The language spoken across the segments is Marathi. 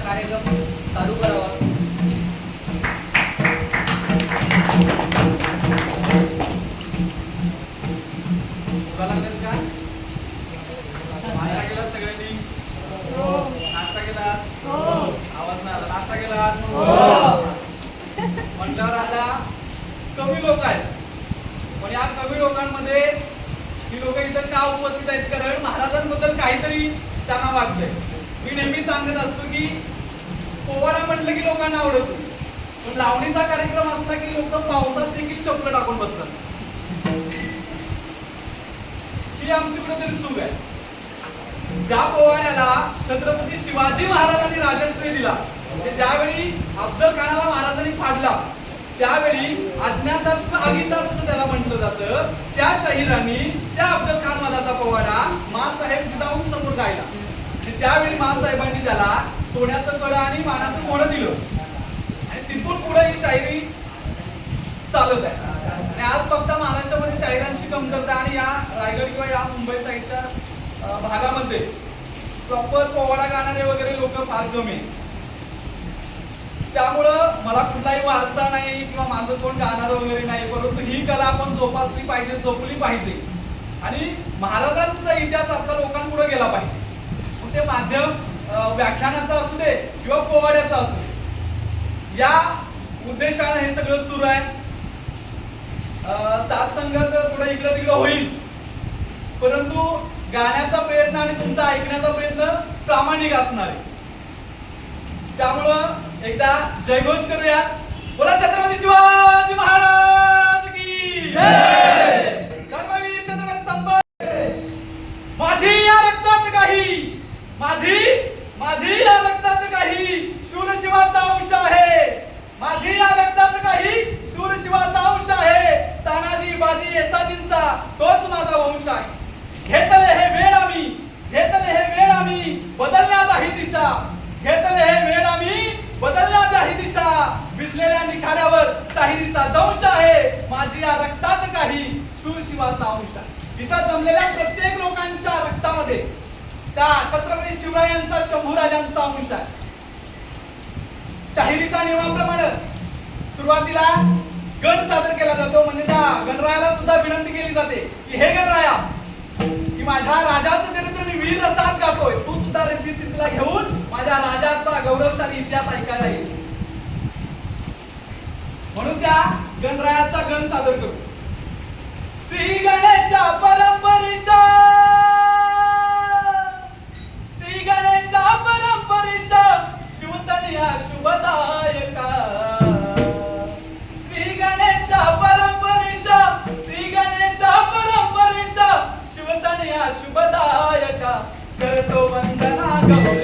કાર્યક્રમ શરૂ કરવા आमची कुठेतरी चूक आहे. ज्या पोवाड्याला छत्रपती शिवाजी महाराजांनी राजश्री दिला ज्यावेळी अफजल खानाला महाराजांनी फाडला त्यावेळी अज्ञाताच अगितास असं त्याला म्हटलं जातं त्या शाहिरांनी त्या अफजल खान मलाचा पोवाडा मासाहेब जिजाऊन समोर जायला त्यावेळी मासाहेबांनी त्याला सोन्याचं कड आणि मानाचं मोड दिलं. आणि तिथून पुढे ही शायरी चालत आहे. आज फक्त महाराष्ट्रामध्ये शाहिरांची कमतरता आणि या रायगड किंवा या मुंबई साईडच्या भागामध्ये प्रॉपर पोवाडा गाणारे वगैरे लोक फार कमी आहेत. त्यामुळं मला कुठलाही वारसा नाही किंवा माझं कोण गाणार वगैरे नाही परंतु ही कला आपण जोपासली पाहिजे जोपली पाहिजे. आणि महाराजांचा इतिहास आपल्या लोकांपुढे गेला पाहिजे. मग ते माध्यम व्याख्यानाचं असू दे किंवा पोवाड्याचं असू दे. या उद्देशानं हे सगळं सुरू आहे. सात संघात थोडं इकडं तिकडं होईल. परंतु गाण्याचा प्रयत्न आणि तुमचा ऐकण्याचा प्रयत्न प्रामाणिक असणार आहे. त्यामुळं एकदा जयघोष करूयात. बोला छत्रपती शिवाजी महाराज की धर्मवीर छत्रपती संपत! माझी या रक्तात काही माझी माझी या रक्तात काही शूर शिवाचा अंश आहे माझी या रक्तात काही शूर शिवाचा अंश आहे तानाजी बाजी येसाजींचा तोच माझा वंश आहे घेतले हे वेळ आम्ही घेतले हे वेळ आम्ही बदलण्यात आहे दिशा घेतले हे वेळ आम्ही बदलण्यात आहे दिशा भिजलेल्या निखाऱ्यावर शाहिरीचा दंश आहे माझी या रक्तात काही शूर शिवाचा अंश आहे इथं जमलेल्या प्रत्येक लोकांच्या रक्तामध्ये त्या छत्रपती शिवरायांचा शंभू राजांचा अंश आहे. शाहिरीचा नियमाप्रमाणे सुरुवातीला गण सादर केला जातो. म्हणजे त्या गणरायाला सुद्धा विनंती केली जाते की हे गणराया की माझ्या राजाचं चरित्र मी वीर रसात गातोय. तू सुद्धा रणजित स्थितीला घेऊन माझ्या राजाचा गौरवशाली इतिहास ऐकायला येईल म्हणून त्या गणरायाचा गण सादर करू श्री गणेश परंपरेशा श्री गणेशा परंपरेशा शिवतनिया शुभदायका श्री गणेशा परंपरेशा श्री गणेशा परंपरेशा शिवतनिया शुभदायका. करतो वंदना गौ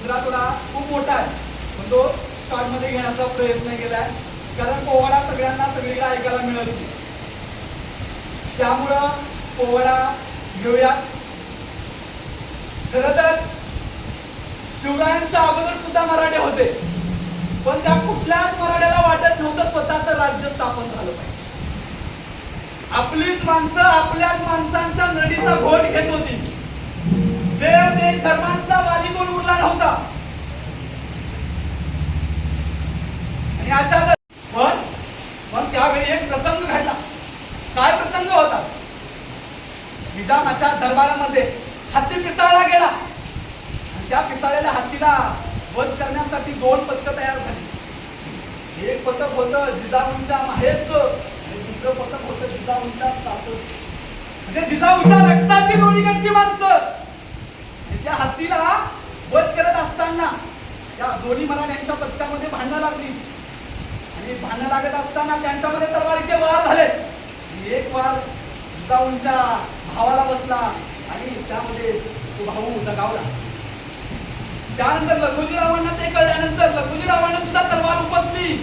दुसरा थोडा खूप मोठा आहे. पण तो शॉर्टमध्ये घेण्याचा प्रयत्न केलाय. कारण पोवाडा सगळ्यांना सगळीकडे ऐकायला मिळत होती त्यामुळं पोवाडा घेऊयात. खर तर शिवरायांच्या अगोदर सुद्धा मराठे होते. पण त्या कुठल्याच मराठ्याला वाटत नव्हतं स्वतःच राज्य स्थापन झालं पाहिजे. आपलीच माणसं आपल्याच माणसांच्या नडीचा घोट घेत होती. देव देश धर्मांचा वाली कोण उरला नव्हता. आणि अशा पण पण त्यावेळी एक प्रसंग घडला. काय प्रसंग होता? निजामाच्या दरबारामध्ये हत्ती पिसाळला गेला. आणि त्या पिसाळलेल्या हत्तीला वश करण्यासाठी दोन पथकं तयार झाली. एक पथक होतं जिजाऊंच्या माहेरचं आणि दुसरं पथक होतं जिजाऊंच्या सासरचं. म्हणजे जिजाऊच्या रक्ताची दोन्हीकडची माणसं. या त्या हत्तीला वश करत असताना त्या दोन्ही मराठ्यांच्या पथकामध्ये भांडणं लागली. आणि भांडणं लागत असताना त्यांच्यामध्ये तलवारीचे वार झाले. एक वार जिजाऊंच्या भावाला बसला आणि त्यामध्ये तो भाऊ दगावला. त्यानंतर लखुजीरावांना ते कळल्यानंतर लखुजीरावांना सुद्धा तलवार उपसली.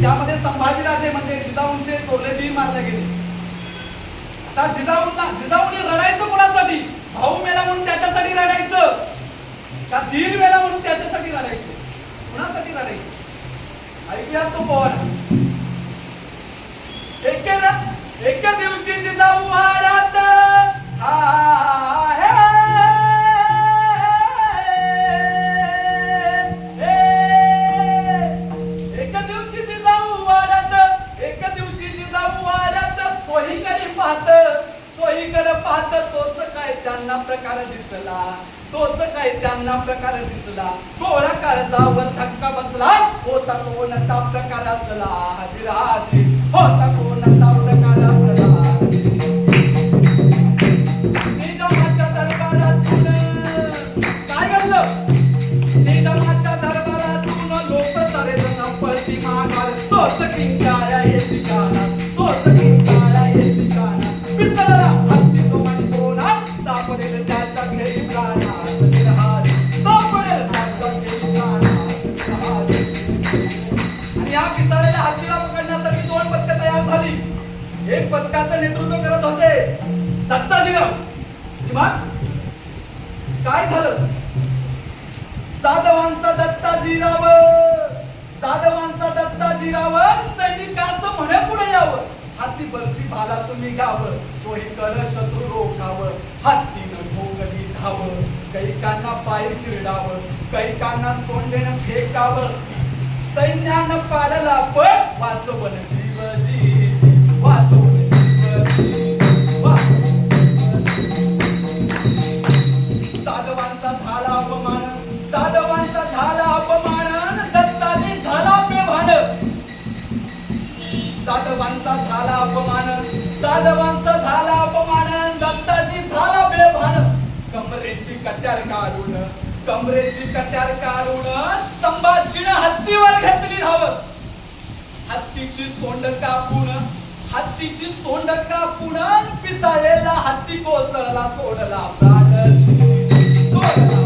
त्यामध्ये संभाजीराजे म्हणजे जिजाऊंचे तोरले बी मारले गेले. आता जिजाऊंना जिजाऊने रडायचं कोणासाठी? भाऊ मेला म्हणून त्याच्यासाठी रडायचं. का दीड वेळा म्हणून त्याच्यासाठी रडायचं? कुणासाठी रडायचं? ऐकूया तो पोवाडा एके ना- एके दिवशी जिजाऊ त्यांना प्रकार दिसला. तोच काय त्यांना प्रकार दिसला. गोळा काळजावर धक्का बसला. होता कोणता प्रकार असला? हजिराजी होता कोणता प्रकार असला? निजामाच्या दरबारातून काय घडलं? निजामाच्या दरबारातून लोक सारे जण पळती मागाल तोच किंकाळ्या हे ठिकाणा एक पथकाचं नेतृत्व करत होते. दत्ताजीराव आणि मग काय झालं? साधवांचा दत्ताजीराव साधवांचा दत्ताजीराव सैनिकाचं म्हणे पुढे यावं. हाती बरची भाला तुम्ही गाव. तोही कळ शत्रू रोखाव. हातीनं ठोकली धाव. कैकांना पाय चिरडाव. कैकांना सोंडेनं फेकावं. सैन्यानं पाडला पण वाचवण जीव जीव. साधवांचा झाला अपमान साधवांचा झाला अपमान दत्ताजी झाला झाला अपमान झाला अपमान दत्ताजी झाला बेभान कमरेची कट्यार काढून कमरेची कट्यार काढून संभाजीनं हत्तीवर घेतली धाव हत्तीची सोंड कापून हत्तीची सोंड कापून पिसाळलेला हत्ती कोसळला सोडला प्राण. सोडला.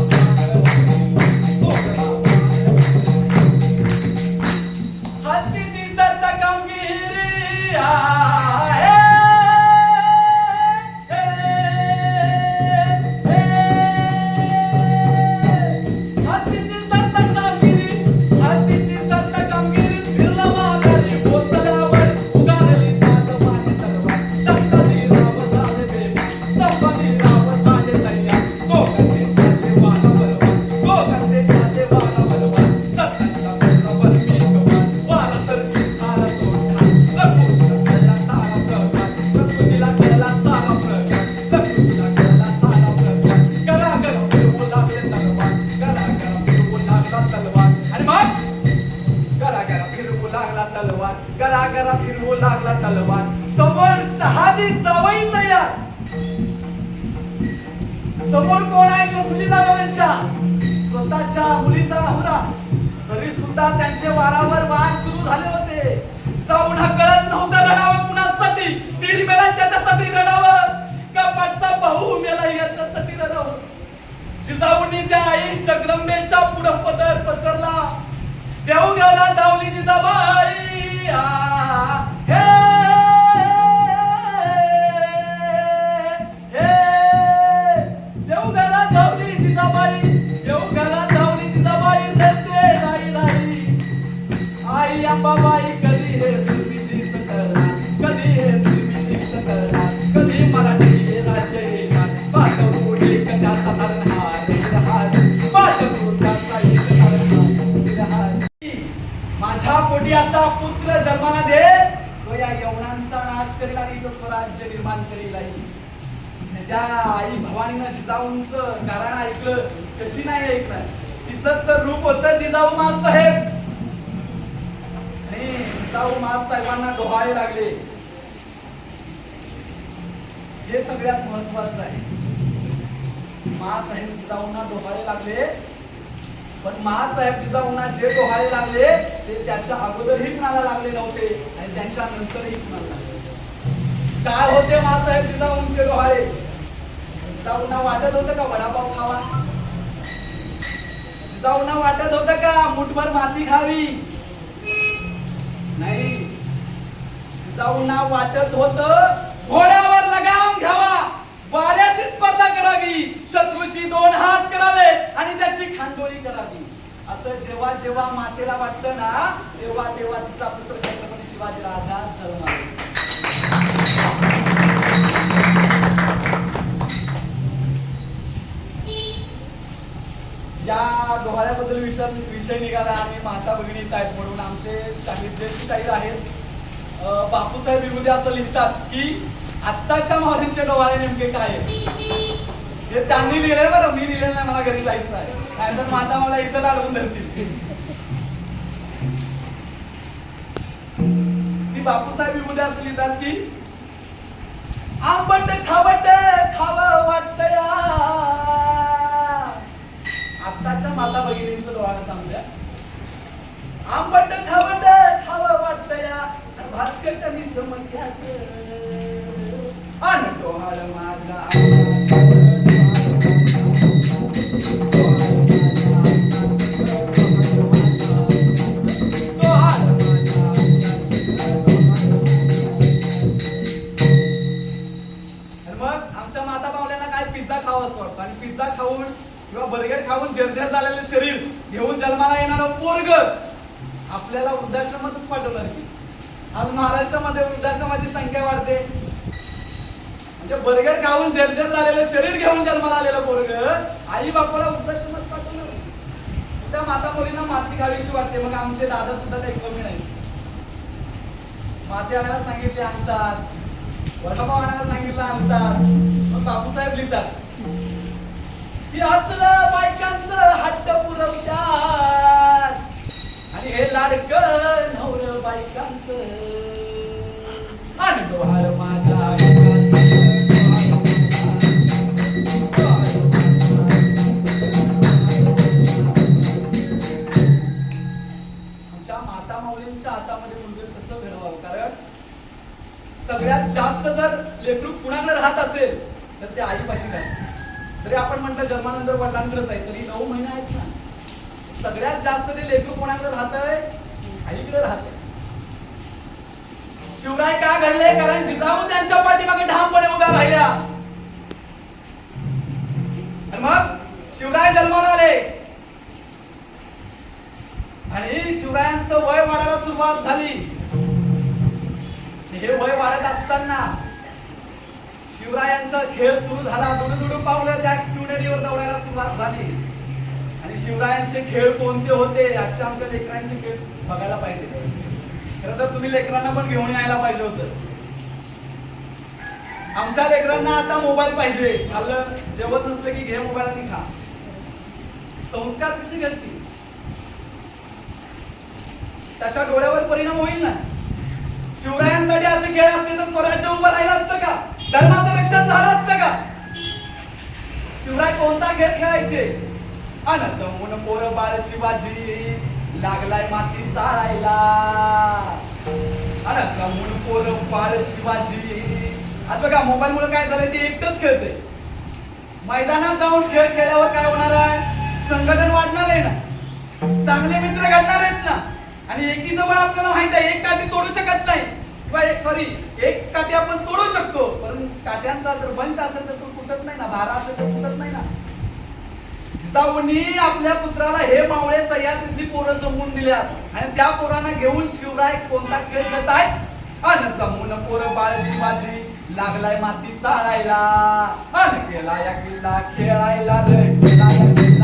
माझी शहाजी जावई तयार. समोर कोण आहे तो तुझी जावयांच्या स्वतःच्या मुलीचा नवरा. तरी सुद्धा त्यांचे वारावर वाद सुरू झाले होते. सावणा कळत नव्हतं रडावं कुणासाठी? दीर मेला त्याच्यासाठी रडावं? का पाठचा भाऊ मेला याच्यासाठी रडावं? जिजाऊंनी त्या आई जगदंबेच्या पुढं पदर पसरला. देऊ गेला धावली जिजाबाई. हे! अंबाबाई कधी हे कधी हे कधी मराठी राज्य येणार? पाठवू एक त्याचा पाठवू त्याचा एक माझ्या पोटी असा पुत्र जन्माला दे. तो या यवनांचा नाश करील आणि तो स्वराज्य निर्माण करील आई. त्या आई भवानीनं जिजाऊंचं कारण ऐकलं कशी नाही ऐकणार? तिचंच तर रूप होतं जिजाऊ मा शाहू महासाहेबांना डोहाळे लागले. हे सगळ्यात महत्वाचं आहे. महासाहेब जिजाऊंना डोहाळे लागले. पण महासाहेब जिजाऊंना जे डोहाळे लागले ते त्याच्या अगोदरही कुणाला लागले नव्हते आणि त्यांच्या नंतरही कुणाला लागले काय होते महासाहेब जिजाऊंचे डोहाळे? जिजाऊंना वाटत होतं का वडापाव खावा? जिजाऊंना वाटत होतं का मुठभर माती खावी? नाही. जिजाऊंना वाटत होत. घोड्यावर लगाम घ्यावा. वाऱ्याशी स्पर्धा करावी. शत्रूशी दोन हात करावे आणि त्याची खांदोळी करावी. असं जेव्हा जेव्हा मातेला वाटलं ना तेव्हा तेव्हा तिचा पुत्र छत्रपती शिवाजी राजा जन्माला या डोहाळ्याबद्दल विषय विषय निघाला आम्ही माता भगिनी आहेत म्हणून आमचे शाहीर जे शाहीर आहेत. बापूसाहेब विभुदे असं लिहितात की आत्ताच्या माऊलींचे डोहाळे नेमके काय आहेत? हे त्यांनी लिहिले बरं मी लिहिलेलं नाही मला घरी जायचं आहे नाहीतर माता मला इथं लाडवून धरतील. ती बापूसाहेब विभुदे असं लिहितात की आंबट खावट खावं वाटतं या आत्ताच्या माता भगिनींचं डोळा सांगूया. आंबट खावट खावं वाटत या. भास्कर कमी समक्याच आणि डोहाळ माझा बर्गर जर्जर झालेलं शरीर घेऊन जन्माला आलेलं पोरग आई बापाला वृद्धाश्रमात पाठवलं त्या माता मुलींना माती घावीशी वाटते. मग आमचे दादा सुद्धा काही कमी नाही माती आणायला सांगितले आणतात वडापाव आणायला सांगितलं आणतात मग बापूसाहेब लिहितात. की असलं बायकांचं हट्ट पुरवतात. आणि हे लाडक नवर बायकांचं. आणि डोहाळ माझ्या सगळ्यात जास्त जर लेकरू कुणाकडे राहत असेल तर ते आईपाशी राहते तरी आपण म्हटलं जन्मानंतर वडिलांकडेच आहे तरी नऊ महिने आहेत ना? सगळ्यात जास्त ते लेकरू कोणाकडे राहत आहे आईकडे राहत. शिवराय का घडले? कारण जिजाऊ त्यांच्या पाठीमागे ठामपणे उभ्या राहिल्या. मग शिवराय जन्माला आले. आणि शिवरायांचं वय वाढायला सुरुवात झाली. हे वय वाढत असताना शिवरायांचा खेळ सुरू झाला. दुडू पावलं त्या शिवनेरीवर दौडायला सुरुवात झाली. आणि शिवरायांचे खेळ कोणते होते आजच्या आमच्या लेकरांचे खेळ बघायला पाहिजे. खरं तर तुम्ही लेकरांना पण घेऊन यायला पाहिजे होतं. आमच्या लेकरांना आता मोबाईल पाहिजे. खाल्लं जेवत नसलं की घे मोबाईल आणि खा. संस्कार कशी घडतील? त्याच्या डोळ्यावर परिणाम होईल ना? शिवरायांसाठी असे खेळ असते तर स्वराज्य उभं राहिलं असतं का? धर्माचं रक्षण झालं असतं का? शिवराय कोणता खेळ खेळायचे? अन जमून पोर बाळ शिवाजी लागलाय माती चाळायला. अन जमून पोर बाळ शिवाजी. आता बघा मोबाईल मुळे काय झालं ते एकटंच खेळते मैदानात जाऊन खेळ खेळल्यावर काय होणार आहे? संघटन वाढणार आहे ना? चांगले मित्र घडणार आहेत ना? आणि एकी जवळ आपल्याला माहीत आहे एक काती तोडू शकत नाही. किंवा एक सॉरी एक काती आपण तोडू शकतो पण कात्यांचा जर वंश असेल तर तो तुटत नाही ना भारा असेल तर तुटत नाही ना. जिजाऊनी आपल्या पुत्राला हे मावळे सह्याद्रीतली पोरं जमवून दिल्यात. आणि त्या पोरांना घेऊन शिवराय कोणता खेळ खेळत आहेत अन जमून पोरं बाळ शिवाजी लागलाय माती चाळायला. अन केला या किल्ला खेळायला रे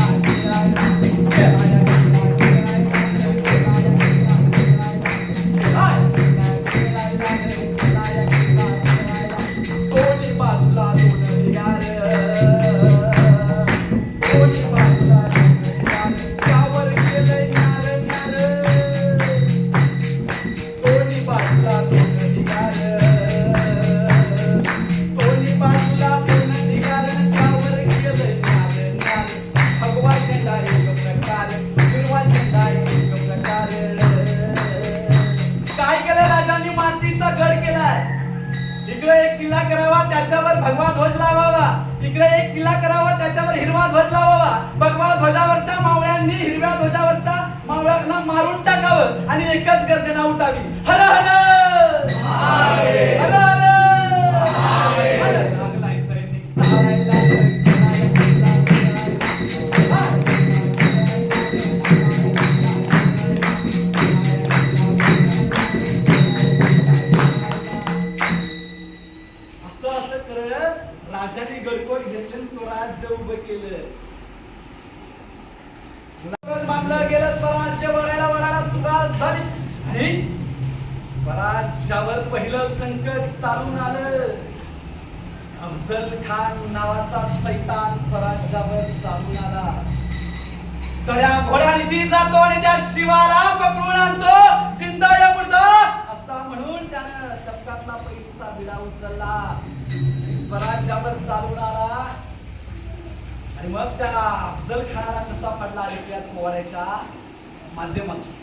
चा विडा उचलला. स्वराज्यावर चालून आला. आणि मग त्या अफजल खानाला कसा पडला ऐकूयात पोवाड्याच्या माध्यमातून.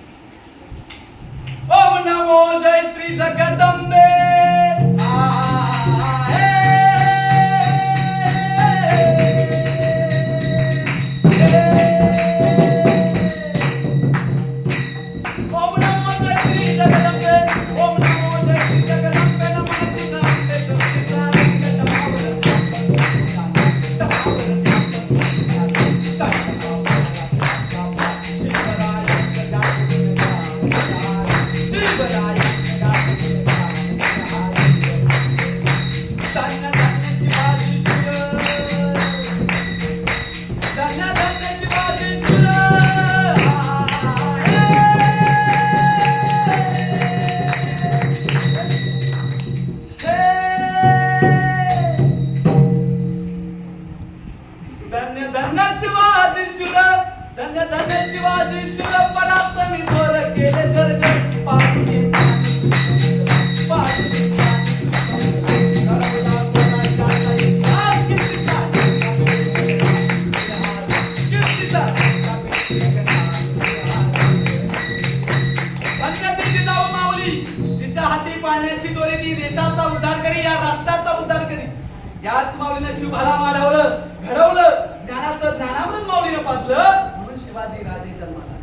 हो, ओम नमो जय श्री जगदंबे! याच माऊलीनं शिवभाला वाढवलं घडवलं ज्ञानाचं ज्ञानामृत माऊलीनं पाजलं म्हणून शिवाजी राजे जन्माला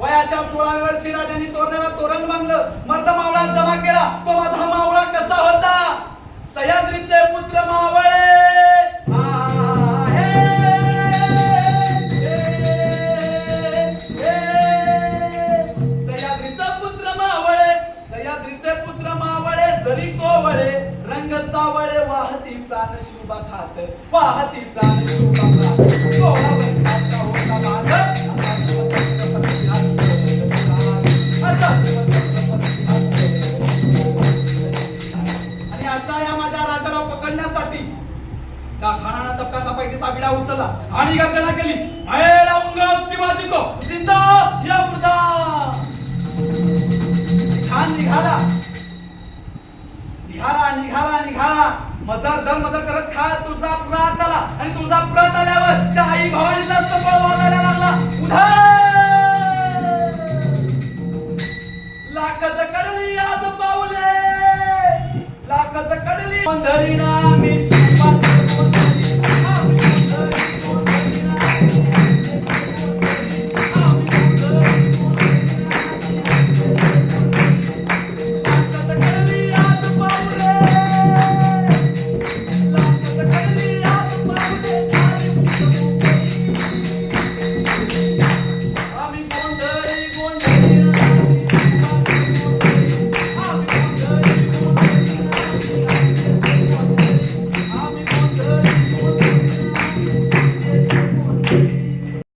वयाच्या सोळाव्या वर्षी राजांनी तोरणाला तोरण बांधलं मर्द मावळा जमा केला तो माझा मावळा कसा होता? सह्याद्रीचे पुत्र मावळे! सावळे वाहती प्राण शुभा खात वाहती प्राण शुभा खात. सोळा वर्षाचा होता बाळ असा असा आणि अशा या माझ्या राजाला पकडण्यासाठी त्या खानानं तपका पैशाचा विडा उचलला आणि गर्जना केली. अरे लावूंगा शिवाजी तो जिंदा या मृदा. खान निघाला. निघाला निघाला मजर दर मजर करत खा तुळजापुरात आला आणि तुळजापुरात आल्यावर त्या आई भवानीचा चपळ वाजायला लागला. उधार लाखच कडली आज पाऊले. लाखच कडली धरिणा मिश